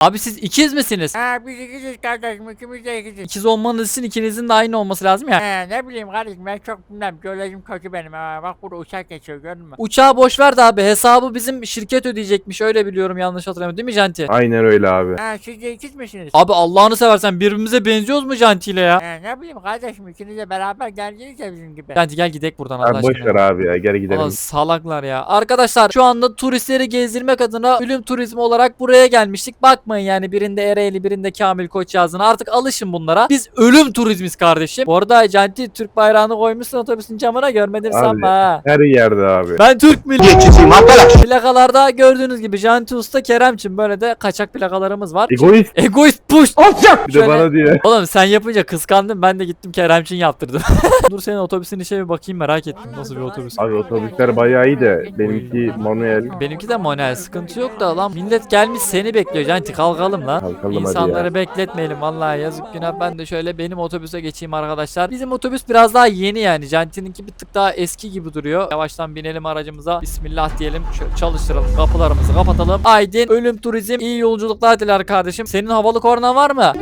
Abi siz ikiz misiniz? Ha biz ikiziz kardeşim ikimiz de ikiziz. İkiz olmanız için ikinizin de aynı olması lazım ya. He ne bileyim kardeşim ben çok bilmem biyolojim kötü benim ha bak burada uçak geçiyor gördün mü? Uçağı boş ver de abi hesabı bizim şirket ödeyecekmiş öyle biliyorum yanlış hatırlamıyorum değil mi Janti? Aynen öyle abi. Ha siz de ikiz misiniz? Abi Allah'ını seversen birbirimize benziyoruz mu Janti ile ya? He ne bileyim kardeşim ikiniz de beraber geldiniz ya bizim gibi. Janti gel gidek buradan Allah Abi boş aşkına. ver abi ya gel gidelim. Aa, salaklar ya. Arkadaşlar şu anda turistleri gezdirmek adına ölüm turizmi olarak buraya gelmiştik. Bakmayın yani birinde Ereğli birinde Kamil Koç yazdığına. Artık alışın bunlara. Biz ölüm turizmiz kardeşim. Bu arada Canti Türk bayrağını koymuşsun otobüsün camına görmedim Abi. sanma ha. Her yerde abi. Ben Türk milliyetçisiyim arkadaş. Plakalarda gördüğünüz gibi Janti Usta Keremçim böyle de kaçak plakalarımız var. Egoist Egoist push. bir Şöyle- de bana diyor. Oğlum sen yapınca kıskandım ben de gittim Keremçin yaptırdım. Dur senin otobüsün işe bir bakayım merak ettim nasıl bir otobüs. Abi otobüsler bayağı iyi de benimki manuel. Benimki de manuel sıkıntı yok da lan millet gelmiş seni bekliyor Canti kalkalım lan. Kalkalım İnsanları ya. bekletmeyelim vallahi yazık günah ben de şöyle benim otobüse geçeyim arkadaşlar. Bizim otobüs biraz daha yeni yani Canti'ninki bir tık daha eski gibi duruyor. Yavaştan binelim aracımıza bismillah diyelim şöyle çalıştıralım kapılarımızı kapatalım. Aydın ölüm turizm iyi yolculuklar diler kardeşim. Senin havalı kornan var mı?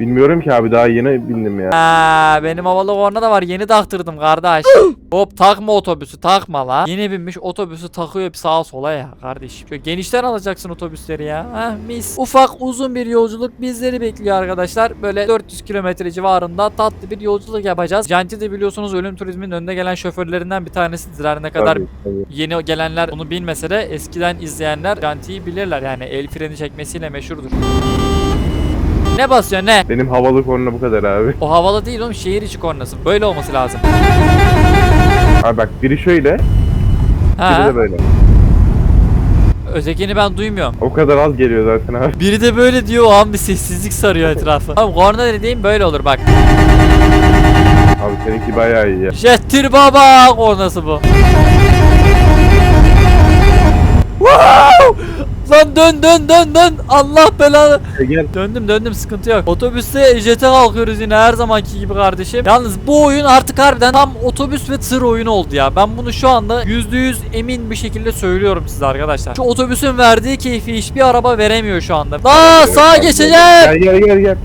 Bilmiyorum ki abi daha yeni bindim ya. Ha, benim havalı korna da var yeni taktırdım kardeş. Hop takma otobüsü takma la. Yeni binmiş otobüsü takıyor bir sağa sola ya kardeşim. Şöyle genişten alacaksın otobüsleri ya. Heh mis. Ufak uzun bir yolculuk bizleri bekliyor arkadaşlar. Böyle 400 kilometre civarında tatlı bir yolculuk yapacağız. Janti de biliyorsunuz ölüm turizmin önde gelen şoförlerinden bir tanesidir. Her ne kadar Tabii, tabii. yeni gelenler bunu bilmese de eskiden izleyenler Janti'yi bilirler. Yani el freni çekmesiyle meşhurdur. Ne basıyor ne? Benim havalı korna bu kadar abi. O havalı değil oğlum şehir içi kornası. Böyle olması lazım. Abi bak biri şöyle, biri Ha, de böyle. ötekini ben duymuyorum. O kadar az geliyor zaten abi. Biri de böyle diyor o an bir sessizlik sarıyor etrafı. Tamam korna dediğim böyle olur bak. Abi seninki bayağı iyi ya. Jettir baba kornası bu. Wow! Lan dön dön dön dön. Allah belanı. E, Gel. Döndüm döndüm sıkıntı yok. Otobüste jete kalkıyoruz yine her zamanki gibi kardeşim. Yalnız bu oyun artık harbiden tam otobüs ve tır oyunu oldu ya. Ben bunu şu anda %100 emin bir şekilde söylüyorum size arkadaşlar. Şu otobüsün verdiği keyfi hiçbir araba veremiyor şu anda. Aa sağa geçeceğim. Gel gel gel gel.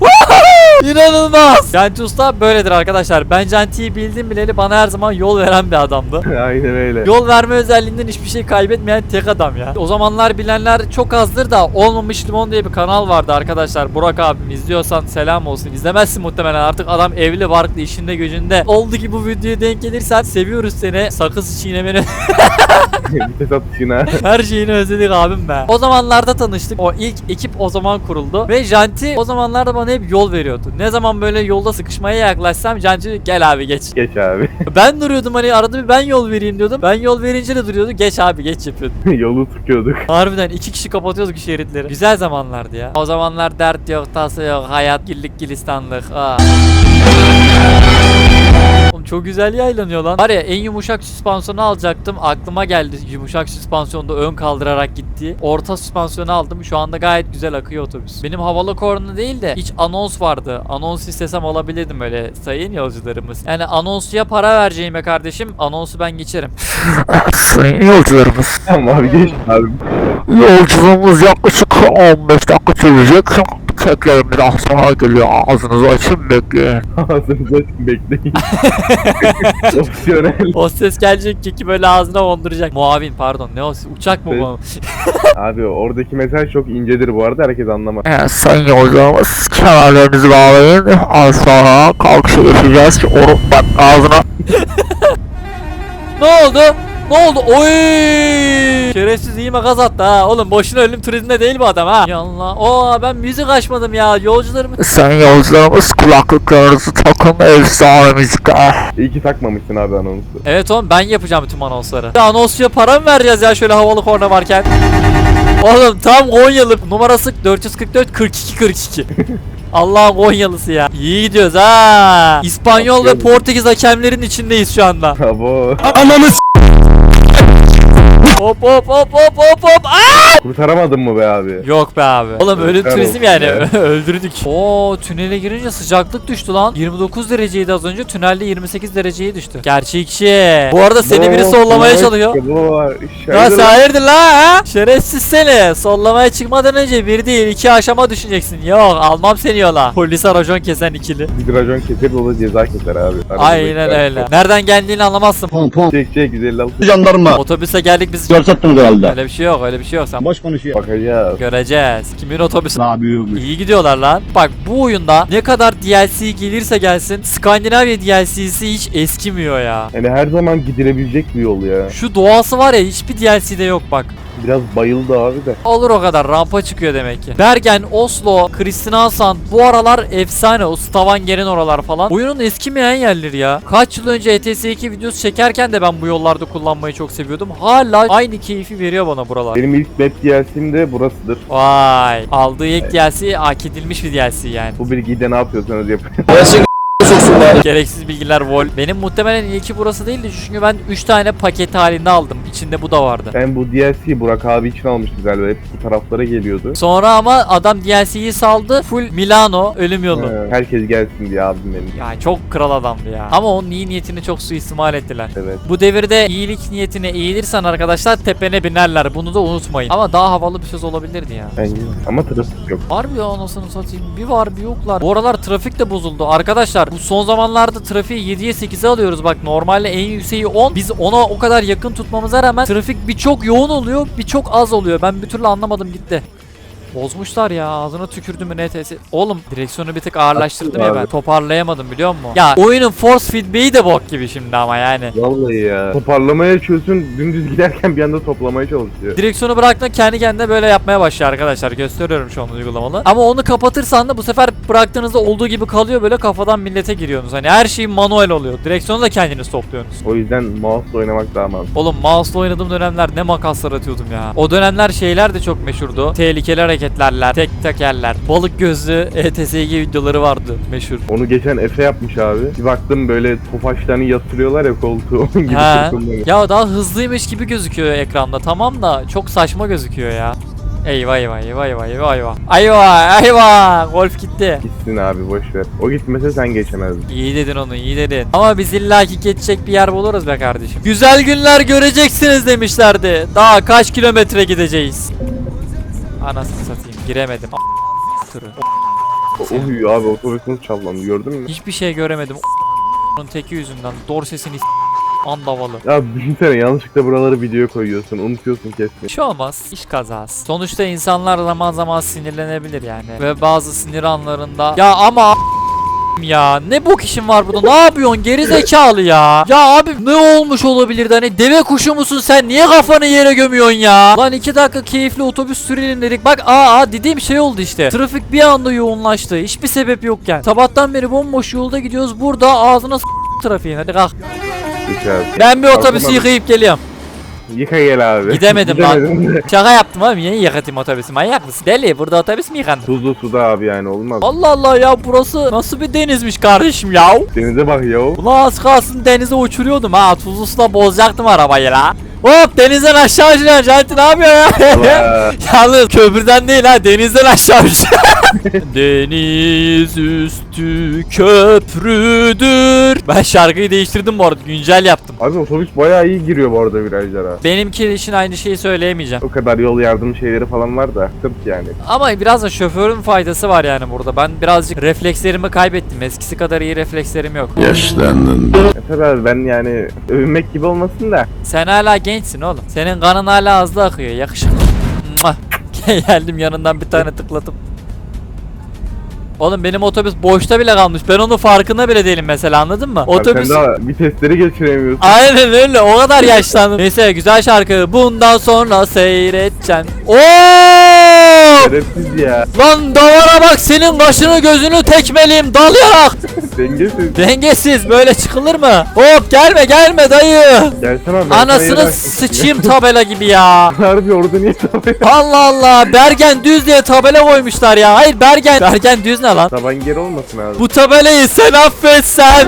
İnanılmaz. Janti Usta böyledir arkadaşlar. Ben Janti'yi bildim bileli bana her zaman yol veren bir adamdı. Aynen öyle. Yol verme özelliğinden hiçbir şey kaybetmeyen tek adam ya. O zamanlar bilenler çok azdır da Olmamış Limon diye bir kanal vardı arkadaşlar. Burak abim izliyorsan selam olsun. İzlemezsin muhtemelen artık adam evli barklı işinde gücünde. Oldu ki bu videoya denk gelirsen seviyoruz seni. Sakız çiğnemeni Vites atışına. her şeyini özledik abim be. O zamanlarda tanıştık. O ilk ekip o zaman kuruldu. Ve Janti o zamanlarda bana hep yol veriyordu. Ne zaman böyle yolda sıkışmaya yaklaşsam Janti gel abi geç. Geç abi. Ben duruyordum hani arada bir ben yol vereyim diyordum. Ben yol verince de duruyordu. Geç abi geç yapıyordu. Yolu tıkıyorduk. Harbiden iki kişi kapatıyorduk şeritleri. Güzel zamanlardı ya. O zamanlar dert yok, tası yok, hayat gillik gülistanlık. Aa. Oğlum çok güzel yaylanıyor lan. Var ya en yumuşak süspansiyonu alacaktım. Aklıma geldi yumuşak süspansiyonda ön kaldırarak gitti. Orta süspansiyonu aldım. Şu anda gayet güzel akıyor otobüs. Benim havalı korna değil de hiç anons vardı. Anons istesem alabilirdim öyle sayın yolcularımız. Yani anonsçuya para vereceğime kardeşim anonsu ben geçerim. Sayın yolcularımız, Tamam abi geç abi. yolculuğumuz yaklaşık 15 dakika sürecek. Keklerim biraz sonra geliyor. Ağzınızı açın bekleyin. Ağzınızı açın bekleyin. Opsiyonel. O ses gelecek ki ki böyle ağzına konduracak. Muavin pardon ne o uçak mı bu? Abi oradaki mesaj çok incedir bu arada herkes anlamaz. Evet, sayın yolcularımız, kemerlerinizi bağlayın. Az sonra kalkışa geçeceğiz. Orup bak ağzına. ne oldu? Ne oldu? Oy! Şerefsiz iyi makas attı ha. Oğlum boşuna ölüm turizmde değil bu adam ha. Yallah. Oo ben müzik açmadım ya. Yolcularım. Sayın yolcularımız, kulaklıklarınızı takın. Efsane müzik. Ah. İyi ki takmamışsın abi anonsu. Evet oğlum ben yapacağım bütün anonsları. Ya anonsçuya para mı vereceğiz ya şöyle havalı korna varken? Oğlum tam Konyalı numarası 444 42 42. Allah'ın Konyalısı ya. İyi gidiyoruz ha. İspanyol ve Portekiz hakemlerin içindeyiz şu anda. Abo. Ananı Hop hop hop hop hop hop. Aa! Kurtaramadın mı be abi? Yok be abi. Oğlum ölüm Helal turizm olsun yani. ya. Öldürdük. Oo tünele girince sıcaklık düştü lan. 29 dereceydi az önce. Tünelde 28 dereceye düştü. Gerçekçi. Bu arada seni biri sollamaya çalışıyor. Bu var. Ya sen hayırdır la ha? Şerefsiz seni. Sollamaya çıkmadan önce bir değil iki aşama düşüneceksin. Yok almam seni yola. Polise racon kesen ikili. Bir racon keser o da ceza keser abi. Arada Aynen bekler. öyle. Nereden geldiğini anlamazsın. Çek çek 156 Jandarma. Otobüse geldik biz. Görsettiniz herhalde. Öyle bir şey yok öyle bir şey yok. Sen Boş konuşuyor. bakacağız. göreceğiz. Kimin otobüsü? Daha büyükmüş. İyi gidiyorlar lan. Bak bu oyunda ne kadar DLC gelirse gelsin Skandinavya DLC'si hiç eskimiyor ya. Yani her zaman gidilebilecek bir yol ya. Şu doğası var ya hiçbir DLC'de yok bak. Biraz bayıldı abi de. Olur o kadar rampa çıkıyor demek ki. Bergen, Oslo, Kristiansand bu aralar efsane. O Stavanger'in oralar falan. Oyunun eskimeyen yerleri ya. Kaç yıl önce ETS2 videosu çekerken de ben bu yollarda kullanmayı çok seviyordum. Hala aynı keyfi veriyor bana buralar. Benim ilk map DLC'm de burasıdır. Vay. Aldığı ilk DLC hak edilmiş bir DLC yani. Bu bilgiyi de ne yapıyorsanız yapın. Gereksiz bilgiler vol. Benim muhtemelen ilki burası değildi çünkü ben 3 tane paket halinde aldım. İçinde bu da vardı. ben bu DLC'yi Burak abi için almıştım galiba. Hep bu taraflara geliyordu. Sonra ama adam DLC'yi saldı. Full Milano ölüm yolu. He, herkes gelsin diye abim benim. Ya çok kral adamdı ya. Ama onun iyi niyetini çok suistimal ettiler. Evet. Bu devirde iyilik niyetine eğilirsen arkadaşlar tepene binerler. Bunu da unutmayın. Ama daha havalı bir söz olabilirdi ya. Bence. Ama trafik yok. Var ya anasını satayım. Bir var bir yoklar. Bu aralar trafik de bozuldu. Arkadaşlar bu son zamanlarda trafiği 7'ye 8'e alıyoruz. Bak normalde en yükseği 10. Biz ona o kadar yakın tutmamıza rağmen trafik bir çok yoğun oluyor bir çok az oluyor. Ben bir türlü anlamadım gitti. Bozmuşlar ya ağzına tükürdüm mü NTS. Oğlum direksiyonu bir tık ağırlaştırdım ya ben. Toparlayamadım biliyor musun? Ya oyunun force feedback'i de bok gibi şimdi ama yani. Vallahi ya. Toparlamaya çalışıyorsun dümdüz giderken bir anda toplamaya çalışıyor. Direksiyonu bıraktın kendi kendine böyle yapmaya başlıyor arkadaşlar. Gösteriyorum şu an uygulamalı. Ama onu kapatırsan da bu sefer bıraktığınızda olduğu gibi kalıyor böyle kafadan millete giriyorsunuz. Hani her şey manuel oluyor. Direksiyonu da kendiniz topluyorsunuz. O yüzden mouse'la oynamak daha mantıklı. Oğlum mouse'la oynadığım dönemler ne makaslar atıyordum ya. O dönemler şeyler de çok meşhurdu. Tehlikeli hareketlerler, tek tekerler, balık gözlü ETSG videoları vardı meşhur. Onu geçen Efe yapmış abi. Bir baktım böyle tofaşlarını yatırıyorlar ya koltuğu onun gibi sırtımda. Ya daha hızlıymış gibi gözüküyor ekranda tamam da çok saçma gözüküyor ya. Eyvah eyvah eyvah eyvah eyvah eyvah. Eyvah eyvah golf gitti. Gitsin abi boş ver. O gitmese sen geçemezdin. İyi dedin onu iyi dedin. Ama biz illaki geçecek bir yer buluruz be kardeşim. Güzel günler göreceksiniz demişlerdi. Daha kaç kilometre gideceğiz? Anasını satayım giremedim. Tırı. Oy abi otobüsümüz çallandı gördün mü? Hiçbir şey göremedim. Onun teki yüzünden. Dorsesini andavalı. Ya düşünsene yanlışlıkla buraları videoya koyuyorsun unutuyorsun. Bir şey olmaz. İş kazası. Sonuçta insanlar zaman zaman sinirlenebilir yani. Ve bazı sinir anlarında ya ama ya. Ne bok işin var burada ne yapıyorsun geri zekalı ya? Ya abi ne olmuş olabilirdi hani deve kuşu musun sen? Niye kafanı yere gömüyorsun ya? Lan iki dakika keyifli otobüs sürelim dedik. Bak aa, aa dediğim şey oldu işte. Trafik bir anda yoğunlaştı. Hiçbir sebep yokken. Sabahtan beri bomboş yolda gidiyoruz. Burada ağzına s- trafiğin. Hadi kalk. Ben bir otobüsü yıkayıp geliyorum Yıka gel abi. Gidemedim lan. De. Şaka yaptım abi niye yıkatayım otobüsü manyak mısın? Deli burada otobüs mü yıkanır? Tuzlu suda abi yani olmaz. Allah Allah ya burası nasıl bir denizmiş kardeşim ya? Denize bak ya. Ulan az kalsın denize uçuruyordum ha tuzlu suda bozacaktım arabayı la. Hop denizden aşağı uçuyor Janti ne yapıyor ya? Yalnız köprüden değil ha denizden aşağı uçuyor. Deniz üstü köprüdür. Ben şarkıyı değiştirdim bu arada güncel yaptım. Abi otobüs bayağı iyi giriyor bu arada virajlara. Benimki için aynı şeyi söyleyemeyeceğim. O kadar yol yardım şeyleri falan var da sırt yani. Ama biraz da şoförün faydası var yani burada. Ben birazcık reflekslerimi kaybettim. Eskisi kadar iyi reflekslerim yok. Yaşlandın. E tabi abi ben yani övünmek gibi olmasın da. Sen hala gençsin oğlum. Senin kanın hala hızlı akıyor. Yakışıklı. Geldim yanından bir tane tıkladım. Oğlum benim otobüs boşta bile kalmış. Ben onun farkında bile değilim mesela anladın mı? Otobüs... Sen daha vitesleri geçiremiyorsun. Aynen öyle o kadar yaşlandım. Neyse güzel şarkı. Bundan sonra seyredeceksin. Oo! Şerefsiz ya. Lan davara bak senin kaşını gözünü tekmeliyim dalayarak. Dengesiz. Dengesiz böyle çıkılır mı? Hop gelme gelme dayı. Gelsene abi. Anasını sıçayım tabela gibi ya. Harbi orada niye tabi? Allah Allah Bergen düz diye tabela koymuşlar ya. Hayır Bergen. Bergen düz ne lan? Taban geri olmasın abi. Bu tabelayı sen affetsen.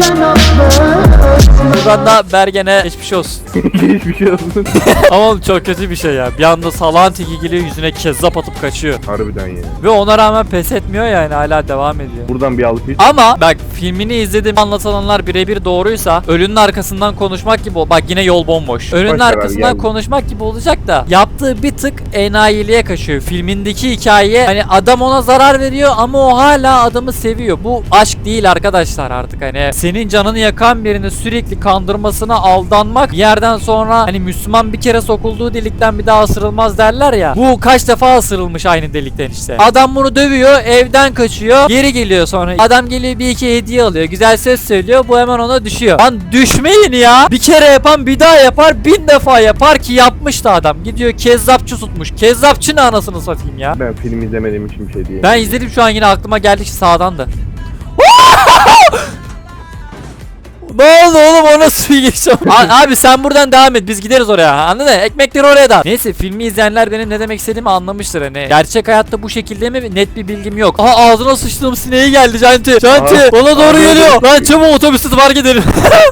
Buradan da Bergen'e geçmiş olsun. Hiçbir şey olsun. Ama oğlum çok kötü bir şey ya. Bir anda salağın teki geliyor yüzüne kezzap atıp kaçıyor. Harbiden ya. Ve ona rağmen pes etmiyor yani hala devam ediyor. Buradan bir alkış. Ama bak filmini izledim anlatılanlar birebir doğruysa ölünün arkasından konuşmak gibi ol- bak yine yol bomboş. Ölünün abi, arkasından geldi. konuşmak gibi olacak da yaptığı bir tık enayiliğe kaçıyor. Filmindeki hikaye hani adam ona zarar veriyor ama o hala adamı seviyor. Bu aşk değil arkadaşlar artık hani senin canını yakan birini sürekli kandırmasına aldanmak bir yerden sonra hani Müslüman bir kere sokulduğu delikten bir daha ısırılmaz derler ya. Bu kaç defa ısırılmış aynı delikten işte. Adam bunu dövüyor evden kaçıyor geri geliyor sonra. Adam geliyor bir iki hediye alıyor güzel söz söylüyor bu hemen ona düşüyor. Lan düşmeyin ya. Bir kere yapan bir daha yapar bin defa yapar ki yapmış da adam. Gidiyor kezzapçı tutmuş. Kezzapçı ne anasını satayım ya. Ben film izlemediğim için bir şey diyeyim. Ben izledim şu an yine aklıma geldi ki sağdan da. Ne oldu oğlum ona suyu geçeceğim. A- abi sen buradan devam et biz gideriz oraya anladın mı? Ekmekleri oraya da. Neyse filmi izleyenler benim ne demek istediğimi anlamıştır hani. Gerçek hayatta bu şekilde mi net bir bilgim yok. Aha ağzına sıçtığım sineği geldi Canti. Canti bana doğru geliyor. Lan çabuk otobüsü fark edelim.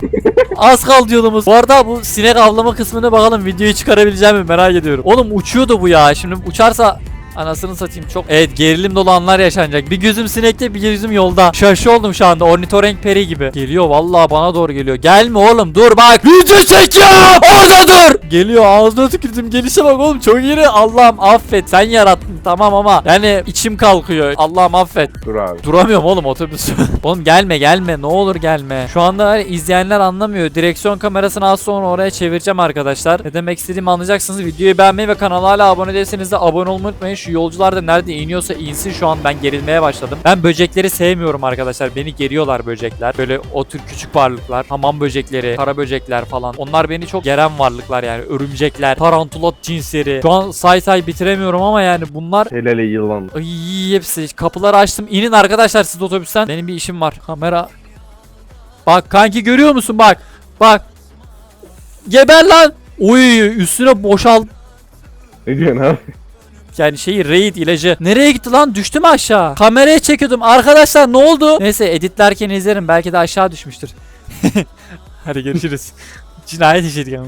Az kaldı yolumuz. Bu arada bu sinek avlama kısmına bakalım videoyu çıkarabileceğim mi merak ediyorum. Oğlum uçuyordu bu ya. Şimdi uçarsa Anasını satayım çok Evet gerilim dolu anlar yaşanacak Bir gözüm sinekte bir gözüm yolda Şaşı oldum şu anda ornitorenk peri gibi Geliyor vallahi bana doğru geliyor Gelme oğlum dur bak Video çekiyorum Orada dur Geliyor ağzına tükürdüm gelişe bak oğlum çok iyi Allah'ım affet sen yarattın tamam ama Yani içim kalkıyor Allah'ım affet Dur abi. Duramıyorum oğlum otobüs. oğlum gelme gelme ne olur gelme. Şu anda izleyenler anlamıyor. Direksiyon kamerasını az sonra oraya çevireceğim arkadaşlar. Ne demek istediğimi anlayacaksınız. Videoyu beğenmeyi ve kanala hala abone değilseniz de abone olmayı unutmayın. Şu yolcular da nerede iniyorsa insin şu an ben gerilmeye başladım. Ben böcekleri sevmiyorum arkadaşlar. Beni geriyorlar böcekler. Böyle o tür küçük varlıklar. Hamam böcekleri, kara böcekler falan. Onlar beni çok geren varlıklar yani. Örümcekler, tarantula cinsleri. Şu an say say bitiremiyorum ama yani bunlar El ele yılan. Ay hepsi kapıları açtım. İnin arkadaşlar siz otobüsten. Benim bir işim var. Kamera. Bak kanki görüyor musun bak. Bak. Geber lan. Oy üstüne boşal. Ne diyorsun abi? Yani şeyi raid ilacı. Nereye gitti lan? Düştü mü aşağı? Kameraya çekiyordum. Arkadaşlar ne oldu? Neyse editlerken izlerim. Belki de aşağı düşmüştür. Hadi görüşürüz. Cinayet işledik ama.